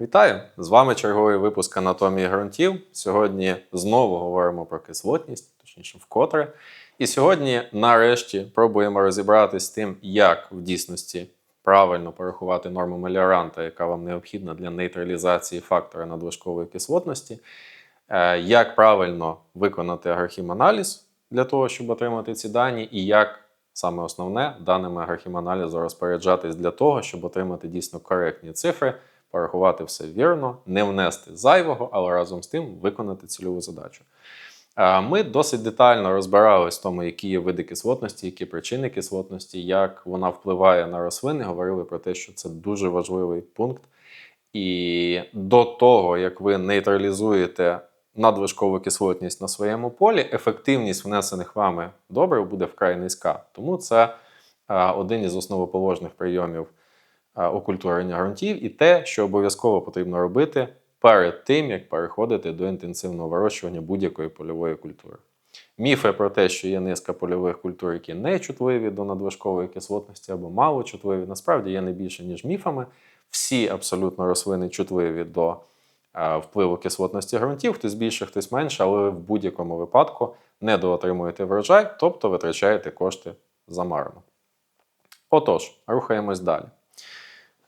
Вітаю! З вами черговий випуск анатомії ґрунтів. Сьогодні знову говоримо про кислотність, точніше, вкотре. І сьогодні, нарешті, пробуємо розібратися з тим, як в дійсності правильно порахувати норму меліоранта, яка вам необхідна для нейтралізації фактора надлишкової кислотності, е, як правильно виконати агрохіманаліз для того, щоб отримати ці дані, і як саме основне даними агрохіманалізу розпоряджатись для того, щоб отримати дійсно коректні цифри порахувати все вірно, не внести зайвого, але разом з тим виконати цільову задачу. Ми досить детально розбирались в тому, які є види кислотності, які причини кислотності, як вона впливає на рослини. Говорили про те, що це дуже важливий пункт. І до того, як ви нейтралізуєте надлишкову кислотність на своєму полі, ефективність внесених вами добрив буде вкрай низька. Тому це один із основоположних прийомів окультурення ґрунтів і те, що обов'язково потрібно робити перед тим, як переходити до інтенсивного вирощування будь-якої польової культури. Міфи про те, що є низка польових культур, які не чутливі до надлишкової кислотності або мало чутливі, насправді є не більше, ніж міфами. Всі абсолютно рослини чутливі до е, впливу кислотності ґрунтів, хтось більше, хтось менше, але ви в будь-якому випадку недоотримуєте врожай, тобто витрачаєте кошти замарно. Отож, рухаємось далі.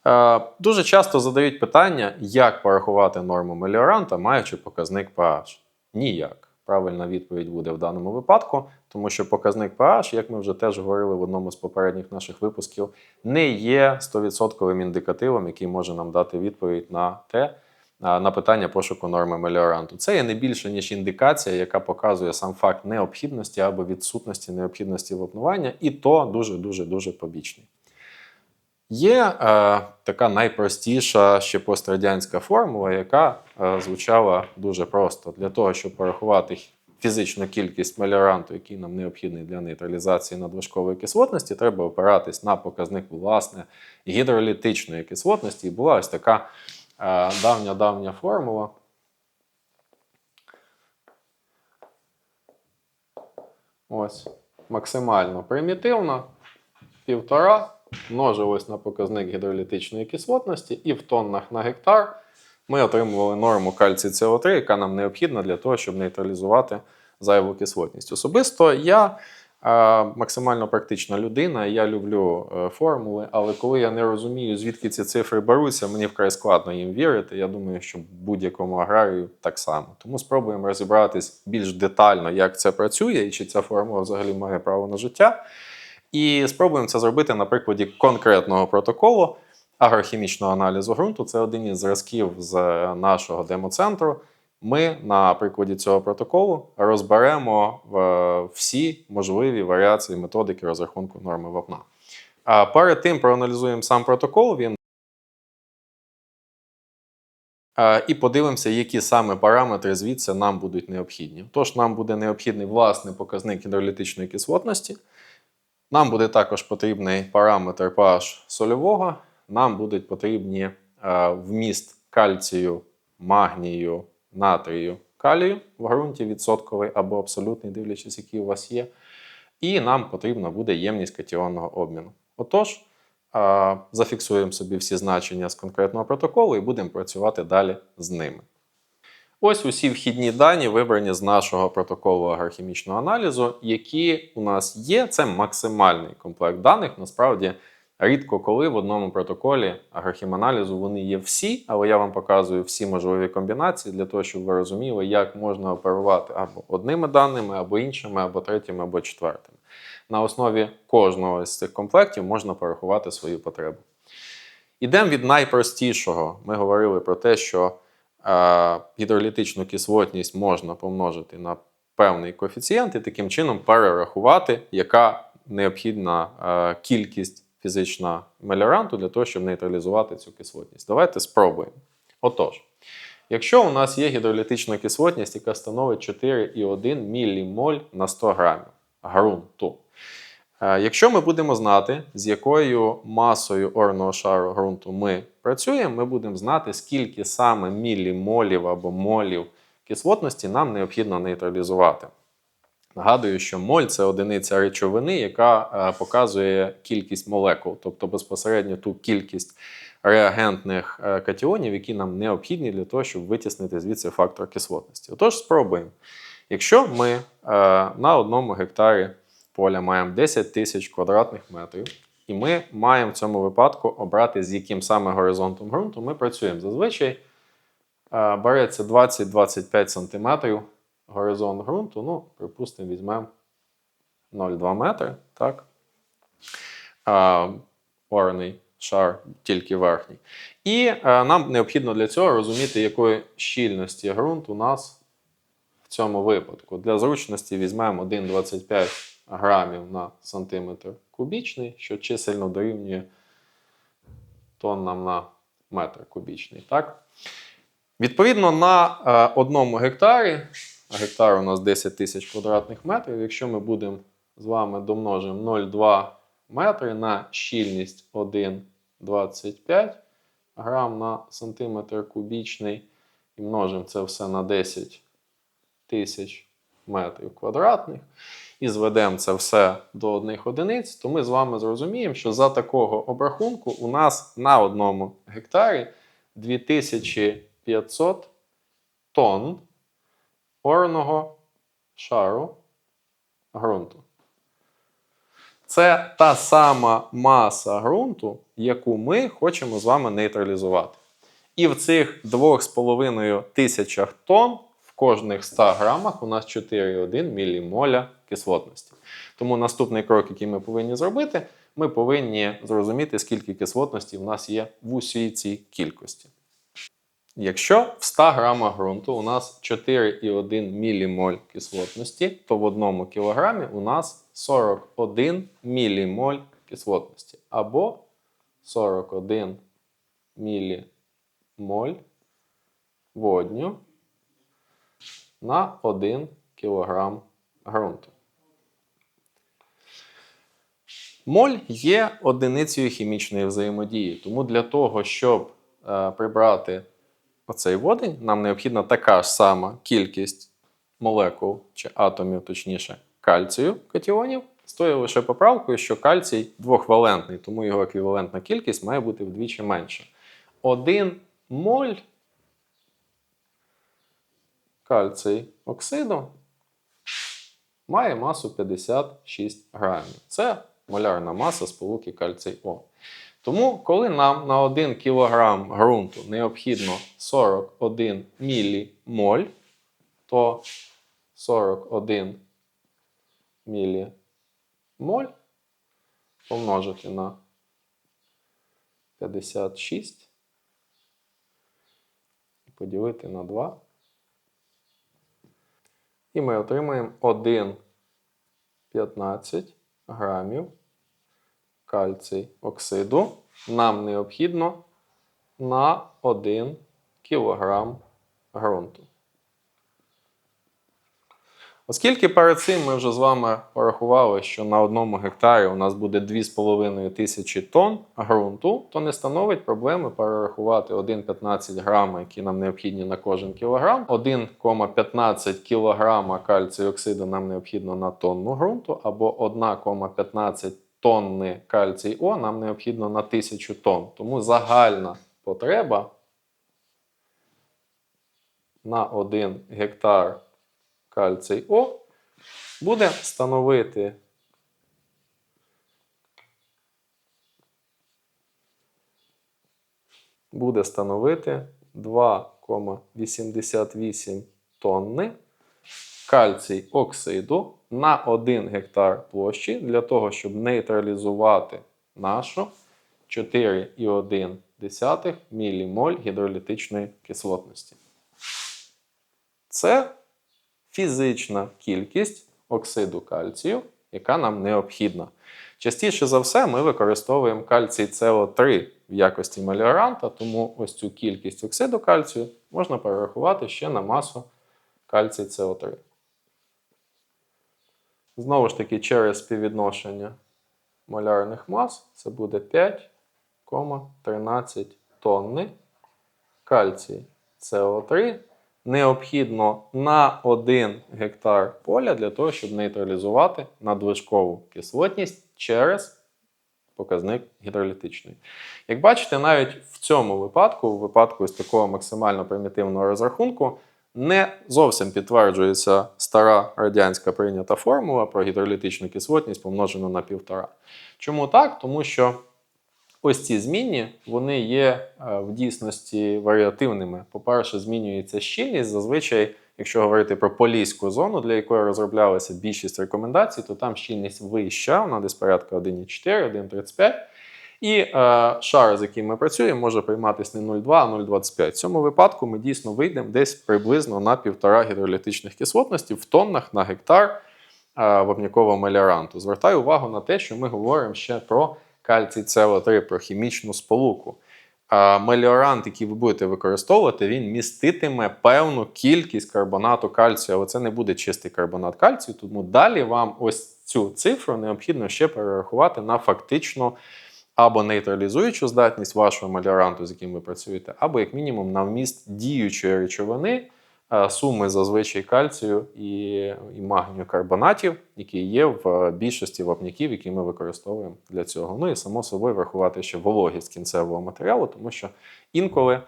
Е, Дуже часто задають питання, як порахувати норму меліоранта, маючи показник pH. Ніяк. Правильна відповідь буде в даному випадку, тому що показник pH, як ми вже теж говорили в одному з попередніх наших випусків, не є 100% індикативом, який може нам дати відповідь на те, на питання пошуку норми меліоранту. Це є не більше, ніж індикація, яка показує сам факт необхідності або відсутності необхідності вапнування, і то дуже-дуже дуже побічний. Є е, така найпростіша ще пострадянська формула, яка е, звучала дуже просто. Для того, щоб порахувати фізичну кількість меліоранту, який нам необхідний для нейтралізації надлишкової кислотності, треба опиратись на показник власне гідролітичної кислотності. І була ось така е, давня-давня формула. Ось, максимально примітивно, півтора множилось на показник гідролітичної кислотності, і в тоннах на гектар ми отримували норму кальцій СО3, яка нам необхідна для того, щоб нейтралізувати зайву кислотність. Особисто я е, максимально практична людина, я люблю е, формули, але коли я не розумію, звідки ці цифри беруться, мені вкрай складно їм вірити. Я думаю, що будь-якому аграрію так само. Тому спробуємо розібратись більш детально, як це працює і чи ця формула взагалі має право на життя. І спробуємо це зробити на прикладі конкретного протоколу агрохімічного аналізу ґрунту. Це один із зразків з нашого демоцентру. Ми на прикладі цього протоколу розберемо е, всі можливі варіації методики розрахунку норми вапна. А перед тим проаналізуємо сам протокол. Він Е, і подивимося, які саме параметри звідси нам будуть необхідні. Тож нам буде необхідний власний показник гідролітичної кислотності. Нам буде також потрібний параметр pH сольового. Нам будуть потрібні е, вміст кальцію, магнію, натрію, калію в ґрунті відсотковий або абсолютний, дивлячись, який у вас є. І нам потрібна буде ємність катіонного обміну. Отож, е, зафіксуємо собі всі значення з конкретного протоколу і будемо працювати далі з ними. Ось усі вхідні дані вибрані з нашого протоколу агрохімічного аналізу, які у нас є. Це максимальний комплект даних. Насправді, рідко коли в одному протоколі агрохіманалізу вони є всі, але я вам показую всі можливі комбінації для того, щоб ви розуміли, як можна оперувати або одними даними, або іншими, або третіми, або четвертими. На основі кожного з цих комплектів можна порахувати свою потребу. Ідемо від найпростішого. Ми говорили про те, що гідролітичну кислотність можна помножити на певний коефіцієнт і таким чином перерахувати, яка необхідна е, кількість фізична меліоранту для того, щоб нейтралізувати цю кислотність. Давайте спробуємо. Отож, якщо у нас є гідролітична кислотність, яка становить 4,1 ммоль на 100 грамів ґрунту. Е, Якщо ми будемо знати, з якою масою орного шару ґрунту ми працюємо, ми будемо знати, скільки саме мілімолів або молів кислотності нам необхідно нейтралізувати. Нагадую, що моль це одиниця речовини, яка е, показує кількість молекул, тобто безпосередньо ту кількість реагентних е, катіонів, які нам необхідні для того, щоб витіснити звідси фактор кислотності. Отож, спробуємо. Якщо ми на одному гектарі поля маємо 10 тисяч квадратних метрів, і ми маємо в цьому випадку обрати, з яким саме горизонтом ґрунту ми працюємо. Зазвичай е, береться 20-25 см горизонт ґрунту, ну, припустимо, візьмемо 0,2 метри, так? А, Орний шар тільки верхній. І е, нам необхідно для цього розуміти, якої щільності ґрунт у нас в цьому випадку. Для зручності візьмемо 1,25 грамів на сантиметр кубічний, що чисельно дорівнює тоннам на метр кубічний. Так? Відповідно, на е, одному гектарі, а гектар у нас 10 тисяч квадратних метрів, якщо ми будемо з вами домножимо 0,2 метри на щільність 1,25 грам на сантиметр кубічний, і множимо це все на 10 тисяч метрів квадратних, і зведемо це все до одних одиниць, то ми з вами зрозуміємо, що за такого обрахунку у нас на одному гектарі 2500 тонн орного шару ґрунту. Це та сама маса ґрунту, яку ми хочемо з вами нейтралізувати. І в цих 2,5 тисячах тонн кожних 100 грамах у нас 4,1 мілімоля кислотності. Тому наступний крок, який ми повинні зробити, ми повинні зрозуміти, скільки кислотності в нас є в усій цій кількості. Якщо в 100 грамах ґрунту у нас 4,1 мілімоль кислотності, то в 1 кілограмі у нас 41 мілімоль кислотності. Або 41 мілімоль водню на 1 кілограм ґрунту. Моль є одиницею хімічної взаємодії, тому для того, щоб е, прибрати оцей водень, нам необхідна така ж сама кількість молекул чи атомів, точніше, кальцію катіонів, з лише поправкою, що кальцій двохвалентний, тому його еквівалентна кількість має бути вдвічі менша. Один моль кальцій оксиду має масу 56 грамів. Це молярна маса сполуки кальцій О. Тому, коли нам на 1 кг ґрунту необхідно 41 мілімоль, то 41 мілімоль помножити на 56 і поділити на 2. І ми отримаємо 1,15 грамів кальцій оксиду нам необхідно на 1 кілограм ґрунту. Оскільки перед цим ми вже з вами порахували, що на одному гектарі у нас буде 2,5 тисячі тонн ґрунту, то не становить проблеми перерахувати 1,15 грама, які нам необхідні на кожен кілограм, 1,15 кілограма кальцію оксиду нам необхідно на тонну ґрунту, або 1,15 тонни кальцій О нам необхідно на 1000 тонн. Тому загальна потреба на 1 гектар кальцій О буде становити буде становити 2,88 тонни кальцій оксиду на 1 гектар площі для того, щоб нейтралізувати нашу 4,1 мілімоль гідролітичної кислотності. Це фізична кількість оксиду кальцію, яка нам необхідна. Частіше за все, ми використовуємо кальцій СО3 в якості меліоранта, тому ось цю кількість оксиду кальцію можна перерахувати ще на масу кальцій СО3. Знову ж таки, через співвідношення молярних мас це буде 5,13 тонни кальцій СО3 необхідно на 1 гектар поля для того, щоб нейтралізувати надлишкову кислотність через показник гідролітичний. Як бачите, навіть в цьому випадку, в випадку із такого максимально примітивного розрахунку, не зовсім підтверджується стара радянська прийнята формула про гідролітичну кислотність помножену на півтора. Чому так? Тому що ось ці змінні вони є е, в дійсності варіативними. По-перше, змінюється щільність. Зазвичай, якщо говорити про поліську зону, для якої розроблялася більшість рекомендацій, то там щільність вища, вона десь порядка 1,4, 1,35. І е, шар, з яким ми працюємо, може прийматися не 0,2, а 0,25. В цьому випадку ми дійсно вийдемо десь приблизно на півтора гідролітичних кислотності в тоннах на гектар е, вапнякового меліоранту. Звертаю увагу на те, що ми говоримо ще про кальцій СО3, про хімічну сполуку. А меліорант, який ви будете використовувати, він міститиме певну кількість карбонату кальцію, але це не буде чистий карбонат кальцію, тому далі вам ось цю цифру необхідно ще перерахувати на фактично або нейтралізуючу здатність вашого меліоранту, з яким ви працюєте, або, як мінімум, на вміст діючої речовини, суми зазвичай кальцію і, і магнію карбонатів, які є в більшості вапняків, які ми використовуємо для цього. Ну і само собою врахувати ще вологість кінцевого матеріалу, тому що інколи.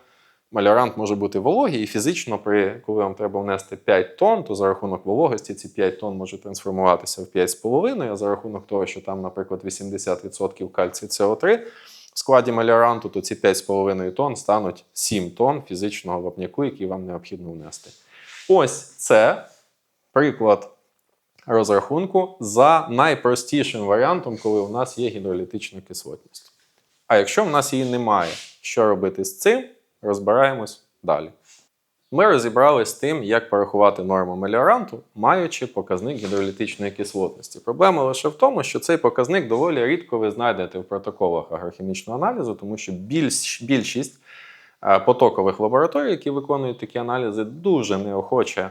Маліорант може бути вологий, і фізично, при, коли вам треба внести 5 тонн, то за рахунок вологості ці 5 тонн можуть трансформуватися в 5,5, а за рахунок того, що там, наприклад, 80% кальцію СО3 в складі меліоранту то ці 5,5 тонн стануть 7 тонн фізичного вапняку, який вам необхідно внести. Ось це приклад розрахунку за найпростішим варіантом, коли у нас є гідролітична кислотність. А якщо в нас її немає, що робити з цим? Розбираємось далі. Ми розібрали з тим, як порахувати норму меліоранту, маючи показник гідролітичної кислотності. Проблема лише в тому, що цей показник доволі рідко ви знайдете в протоколах агрохімічного аналізу, тому що більш, більшість потокових лабораторій, які виконують такі аналізи, дуже неохоче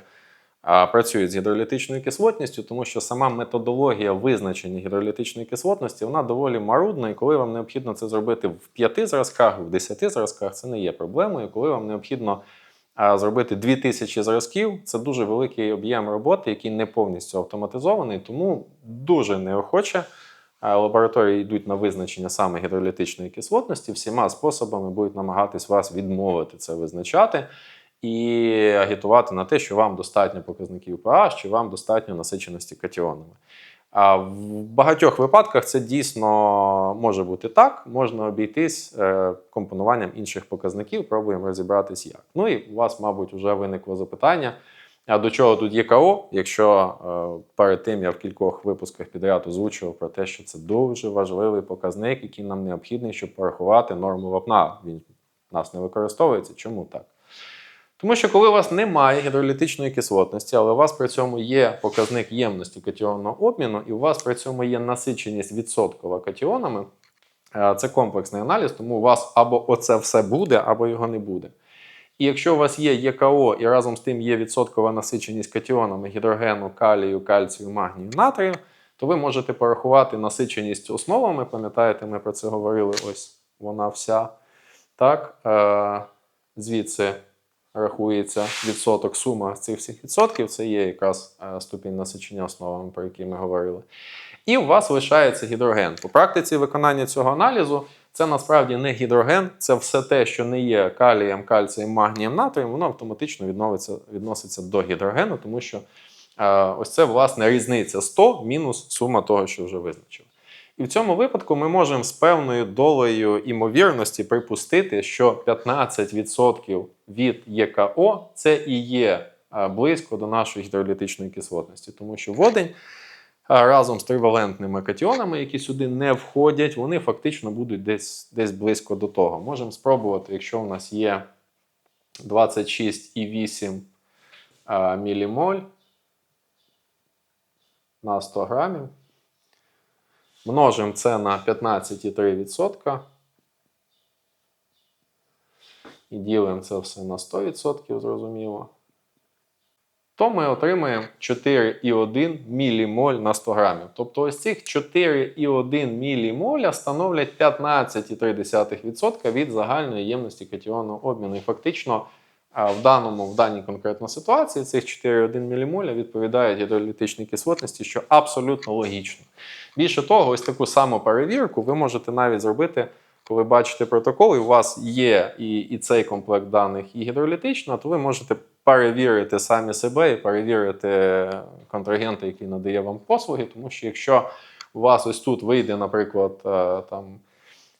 працюють з гідролітичною кислотністю, тому що сама методологія визначення гідролітичної кислотності вона доволі марудна, і коли вам необхідно це зробити в п'яти зразках, в десяти зразках, це не є проблемою. Коли вам необхідно а зробити 2000 зразків це дуже великий об'єм роботи, який не повністю автоматизований, тому дуже неохоче лабораторії йдуть на визначення саме гідролітичної кислотності, всіма способами будуть намагатись вас відмовити це визначати і агітувати на те, що вам достатньо показників pH, чи вам достатньо насиченості катіонами. В багатьох випадках це дійсно може бути так, можна обійтись е, компонуванням інших показників, пробуємо розібратись як. Ну і у вас, мабуть, вже виникло запитання. А до чого тут є КО, якщо е, перед тим я в кількох випусках підряд озвучував про те, що це дуже важливий показник, який нам необхідний, щоб порахувати норму вапна. Він нас не використовується. Чому так? Тому що коли у вас немає гідролітичної кислотності, але у вас при цьому є показник ємності катіонного обміну, і у вас при цьому є насиченість відсоткова катіонами, е, це комплексний аналіз, тому у вас або оце все буде, або його не буде. І якщо у вас є ЄКО і разом з тим є відсоткова насиченість катіонами гідрогену, калію, кальцію, магнію, натрію, то ви можете порахувати насиченість основами. Пам'ятаєте, ми про це говорили, ось вона вся. Так, е, Звідси рахується відсоток сума цих всіх відсотків, це є якраз е, ступінь насичення основами, про які ми говорили. І у вас лишається гідроген. По практиці виконання цього аналізу це насправді не гідроген, це все те, що не є калієм, кальцієм, магнієм, натрієм, воно автоматично відновиться, відноситься до гідрогену, тому що е, ось це власне різниця 100 мінус сума того, що вже визначили. І в цьому випадку ми можемо з певною долею імовірності припустити, що 15% від ЄКО це і є близько до нашої гідролітичної кислотності, тому що водень разом з тривалентними катіонами, які сюди не входять, вони фактично будуть десь десь близько до того. Можемо спробувати, якщо у нас є 26,8 мілімоль на 100 грамів. Множимо це на 15,3%. І ділимо це все на 100%, зрозуміло. То ми отримаємо 4,1 мілімоль на 100 грамів. Тобто ось цих 4,1 мілімоля становлять 15,3% від загальної ємності катіонного обміну. І фактично в даному, в даній конкретній ситуації цих 4,1 ммоль відповідають гідролітичній кислотності, що абсолютно логічно. Більше того, ось таку саму перевірку ви можете навіть зробити, коли бачите протокол, і у вас є і, і цей комплект даних, і гідролітична, то ви можете перевірити самі себе і перевірити контрагента, який надає вам послуги. Тому що якщо у вас ось тут вийде, наприклад, е, там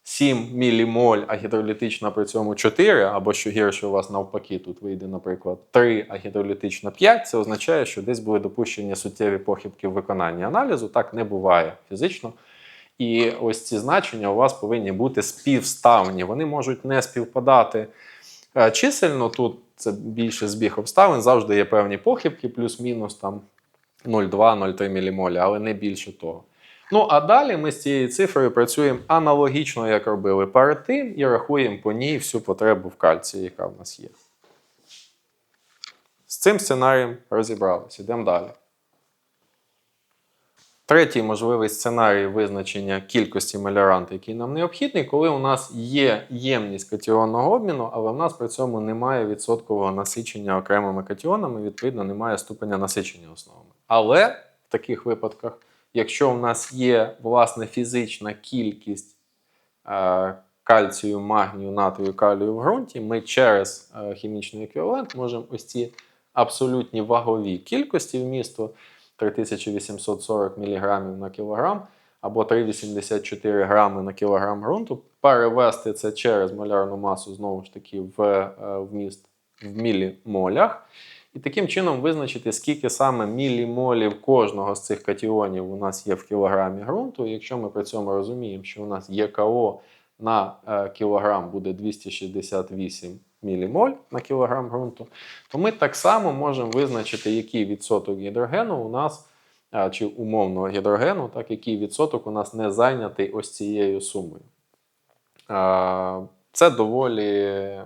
7 мілімоль, а гідролітична при цьому 4, або що гірше у вас навпаки, тут вийде, наприклад, 3, а гідролітична 5, це означає, що десь були допущені суттєві похибки в виконанні аналізу. Так не буває фізично. І ось ці значення у вас повинні бути співставні. Вони можуть не співпадати е, чисельно. Тут це більше збіг обставин, завжди є певні похибки, плюс-мінус там 0,2-0,3 ммолі, але не більше того. Ну, а далі ми з цією цифрою працюємо аналогічно, як робили перед тим, і рахуємо по ній всю потребу в кальції, яка в нас є. З цим сценарієм розібралися. Йдемо далі. Третій можливий сценарій визначення кількості меліоранта, який нам необхідний, коли у нас є ємність катіонного обміну, але в нас при цьому немає відсоткового насичення окремими катіонами, відповідно, немає ступеня насичення основами. Але в таких випадках, якщо у нас є власне фізична кількість е, кальцію, магнію, натрію, калію в ґрунті, ми через е, хімічний еквівалент можемо ось ці абсолютні вагові кількості вмісту 3840 мг на кілограм або 3,84 грами на кілограм ґрунту, перевести це через малярну масу знову ж таки в е, вміст в мілімолях. І таким чином визначити, скільки саме мілімолів кожного з цих катіонів у нас є в кілограмі ґрунту. Якщо ми при цьому розуміємо, що у нас ЄКО на е, кілограм буде 268 мілімоль на кілограм ґрунту, то ми так само можемо визначити, який відсоток гідрогену у нас, чи умовного гідрогену, так, який відсоток у нас не зайнятий ось цією сумою. Це доволі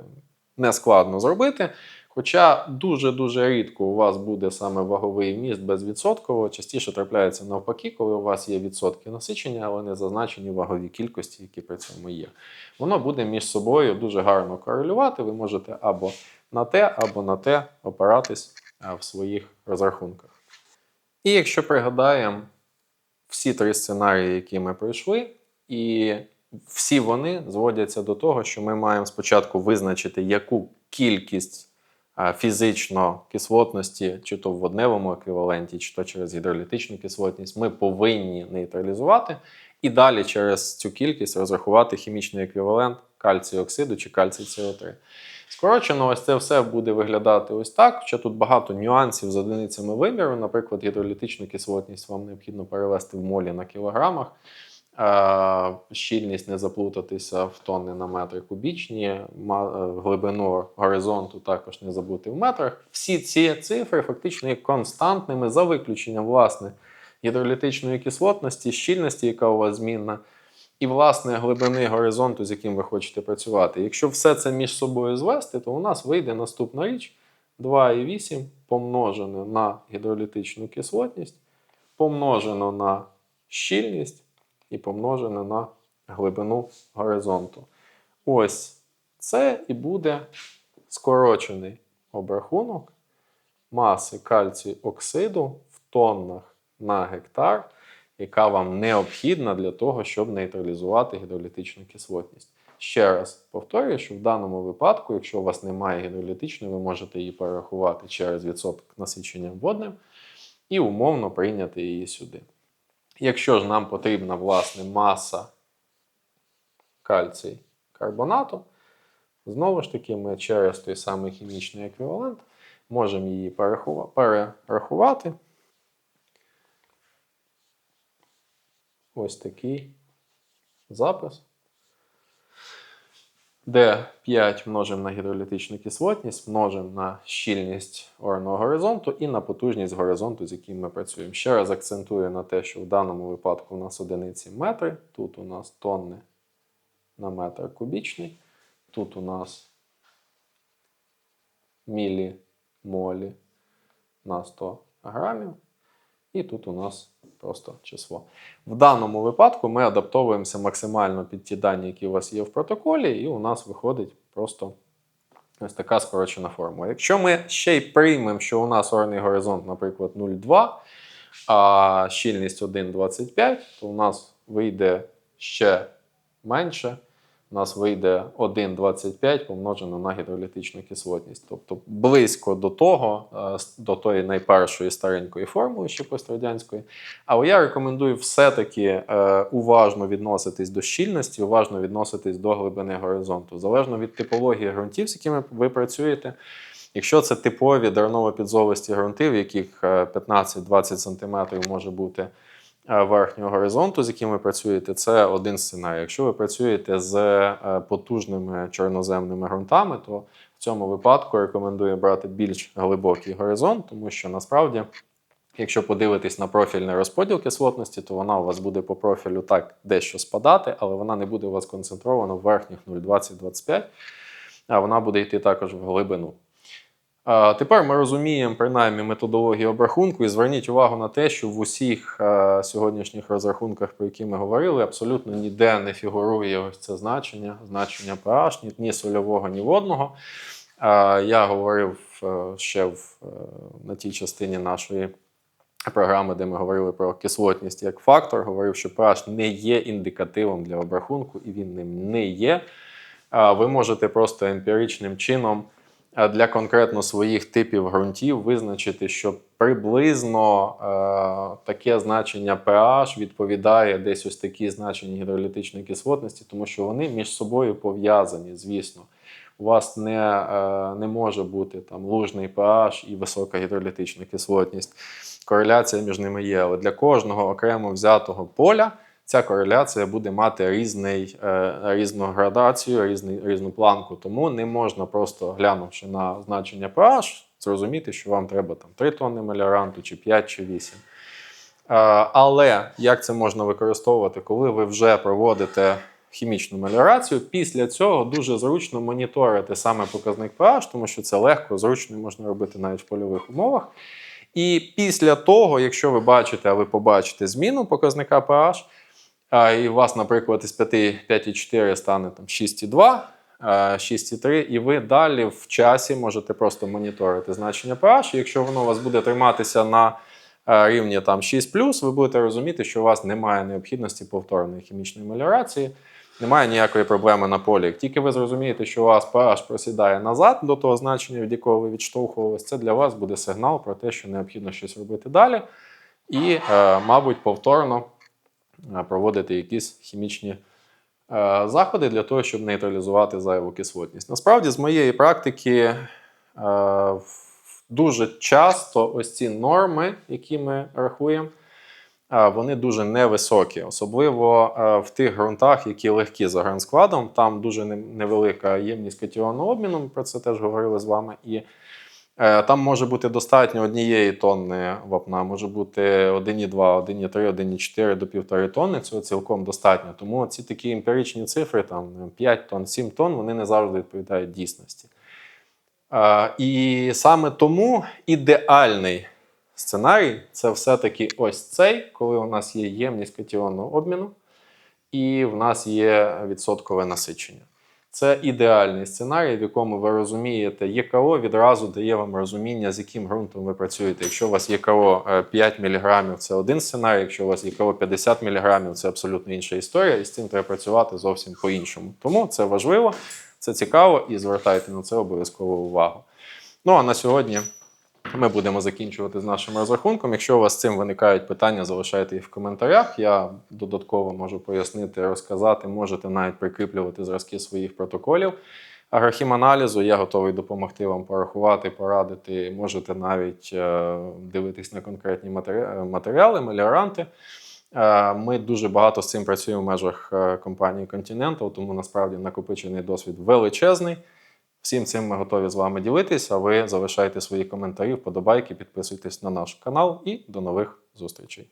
нескладно зробити. Хоча дуже-дуже рідко у вас буде саме ваговий вміст безвідсотково, частіше трапляється навпаки, коли у вас є відсотки насичення, але не зазначені вагові кількості, які при цьому є. Воно буде між собою дуже гарно корелювати. Ви можете або на те, або на те опиратись в своїх розрахунках. І якщо пригадаємо всі три сценарії, які ми пройшли, і всі вони зводяться до того, що ми маємо спочатку визначити, яку кількість фізично кислотності, чи то в водневому еквіваленті, чи то через гідролітичну кислотність, ми повинні нейтралізувати. І далі через цю кількість розрахувати хімічний еквівалент кальцію оксиду чи кальцій СО3. Скорочено, ось це все буде виглядати ось так. Ще тут багато нюансів з одиницями виміру. Наприклад, гідролітичну кислотність вам необхідно перевести в молі на кілограмах. Е, Щільність не заплутатися в тонни на метри кубічні, е, глибину горизонту також не забути в метрах. Всі ці цифри фактично є константними за виключенням власне гідролітичної кислотності, щільності, яка у вас змінна, і власне глибини горизонту, з яким ви хочете працювати. Якщо все це між собою звести, то у нас вийде наступна річ 2,8 помножене на гідролітичну кислотність, помножено на щільність і помножене на глибину горизонту. Ось це і буде скорочений обрахунок маси кальцію оксиду в тоннах на гектар, яка вам необхідна для того, щоб нейтралізувати гідролітичну кислотність. Ще раз повторюю, що в даному випадку, якщо у вас немає гідролітичної, ви можете її перерахувати через відсоток насичення водним і умовно прийняти її сюди. Якщо ж нам потрібна власне маса кальцій карбонату, знову ж таки, ми через той самий хімічний еквівалент можемо її перерахувати. Ось такий запис. Де 5 множимо на гідролітичну кислотність, множимо на щільність орного горизонту і на потужність горизонту, з яким ми працюємо. Ще раз акцентую на те, що в даному випадку у нас одиниці метри, тут у нас тонни на метр кубічний, тут у нас мілімолі на 100 грамів. І тут у нас просто число. В даному випадку ми адаптовуємося максимально під ті дані, які у вас є в протоколі, і у нас виходить просто Ось така скорочена формула. Якщо ми ще й приймемо, що у нас орний горизонт, наприклад, 0,2, а щільність 1,25, то у нас вийде ще менше. У нас вийде 1,25 помножено на гідролітичну кислотність. Тобто близько до того, е, до тої найпершої старенької формули, ще пострадянської. Але я рекомендую все-таки е, уважно відноситись до щільності, уважно відноситись до глибини горизонту. Залежно від типології ґрунтів, з якими ви працюєте. Якщо це типові дерново-підзолисті ґрунти, в яких е, 15-20 см може бути е, верхнього горизонту, з яким ви працюєте, це один сценарій. Якщо ви працюєте з е, потужними чорноземними ґрунтами, то в цьому випадку рекомендую брати більш глибокий горизонт, тому що насправді. Якщо подивитись на профільний розподіл кислотності, то вона у вас буде по профілю так дещо спадати, але вона не буде у вас концентрована в верхніх 0,20-25, а вона буде йти також в глибину. Тепер ми розуміємо принаймні методологію обрахунку і зверніть увагу на те, що в усіх е, сьогоднішніх розрахунках, про які ми говорили, абсолютно ніде не фігурує ось це значення, значення pH, ні, ні сольового, ні водного. Я говорив е, ще в, е, на тій частині нашої програми, де ми говорили про кислотність як фактор, говорив, що pH не є індикативом для обрахунку, і він ним не є. Ви можете просто емпіричним чином для конкретно своїх типів ґрунтів визначити, що приблизно е, таке значення pH відповідає десь ось такі значення гідролітичної кислотності, тому що вони між собою пов'язані, звісно. У вас не, е, не може бути там лужний pH і висока гідролітична кислотність. Кореляція між ними є, але для кожного окремо взятого поля ця кореляція буде мати різний, е, різну градацію, різний, різну планку. Тому не можна просто глянувши на значення pH, зрозуміти, що вам треба там 3 тонни меліоранту, чи 5, чи 8. Е, Але як це можна використовувати, коли ви вже проводите хімічну меліорацію? Після цього дуже зручно моніторити саме показник pH, тому що це легко, зручно можна робити навіть в польових умовах. І після того, якщо ви бачите, а ви побачите зміну показника pH, а, і у вас, наприклад, із 5,4 стане там 6,2, 6,3, і ви далі в часі можете просто моніторити значення pH. Якщо воно у вас буде триматися на рівні там 6 ви будете розуміти, що у вас немає необхідності повторної хімічної меліорації, немає ніякої проблеми на полі. Тільки ви зрозумієте, що у вас pH просідає назад до того значення, від якого ви відштовхувались, це для вас буде сигнал про те, що необхідно щось робити далі. І, е, мабуть, повторно проводити якісь хімічні е, заходи для того, щоб нейтралізувати зайву кислотність. Насправді, з моєї практики, е, дуже часто ось ці норми, які ми рахуємо, е, вони дуже невисокі, особливо е, в тих ґрунтах, які легкі за гранскладом. Там дуже невелика ємність катіонного обміну. Ми про це теж говорили з вами. І е, там може бути достатньо однієї тонни вапна, може бути 1,2, 1,3, 1,4 до 1,5 тонни. Цього цілком достатньо. Тому ці такі емпіричні цифри, там 5 тонн, 7 тонн, вони не завжди відповідають дійсності. Е, І саме тому ідеальний сценарій це все-таки ось цей, коли у нас є ємність катіонного обміну, і в нас є відсоткове насичення. Це ідеальний сценарій, в якому ви розумієте, ЄКО відразу дає вам розуміння, з яким ґрунтом ви працюєте. Якщо у вас ЄКО е, 5 мг, це один сценарій, якщо у вас ЄКО 50 мг, це абсолютно інша історія, і з цим треба працювати зовсім по-іншому. Тому це важливо, це цікаво і звертайте на це обов'язково увагу. Ну а на сьогодні ми будемо закінчувати з нашим розрахунком. Якщо у вас з цим виникають питання, залишайте їх в коментарях. Я додатково можу пояснити, розказати. Можете навіть прикріплювати зразки своїх протоколів агрохіманалізу. Я готовий допомогти вам порахувати, порадити. Можете навіть е, дивитись на конкретні матері- матеріали, меліоранти. Е, Ми дуже багато з цим працюємо в межах е, компанії Continental, тому насправді накопичений досвід величезний. Всім цим ми готові з вами ділитися. Ви залишайте свої коментарі, вподобайки, підписуйтесь на наш канал і до нових зустрічей.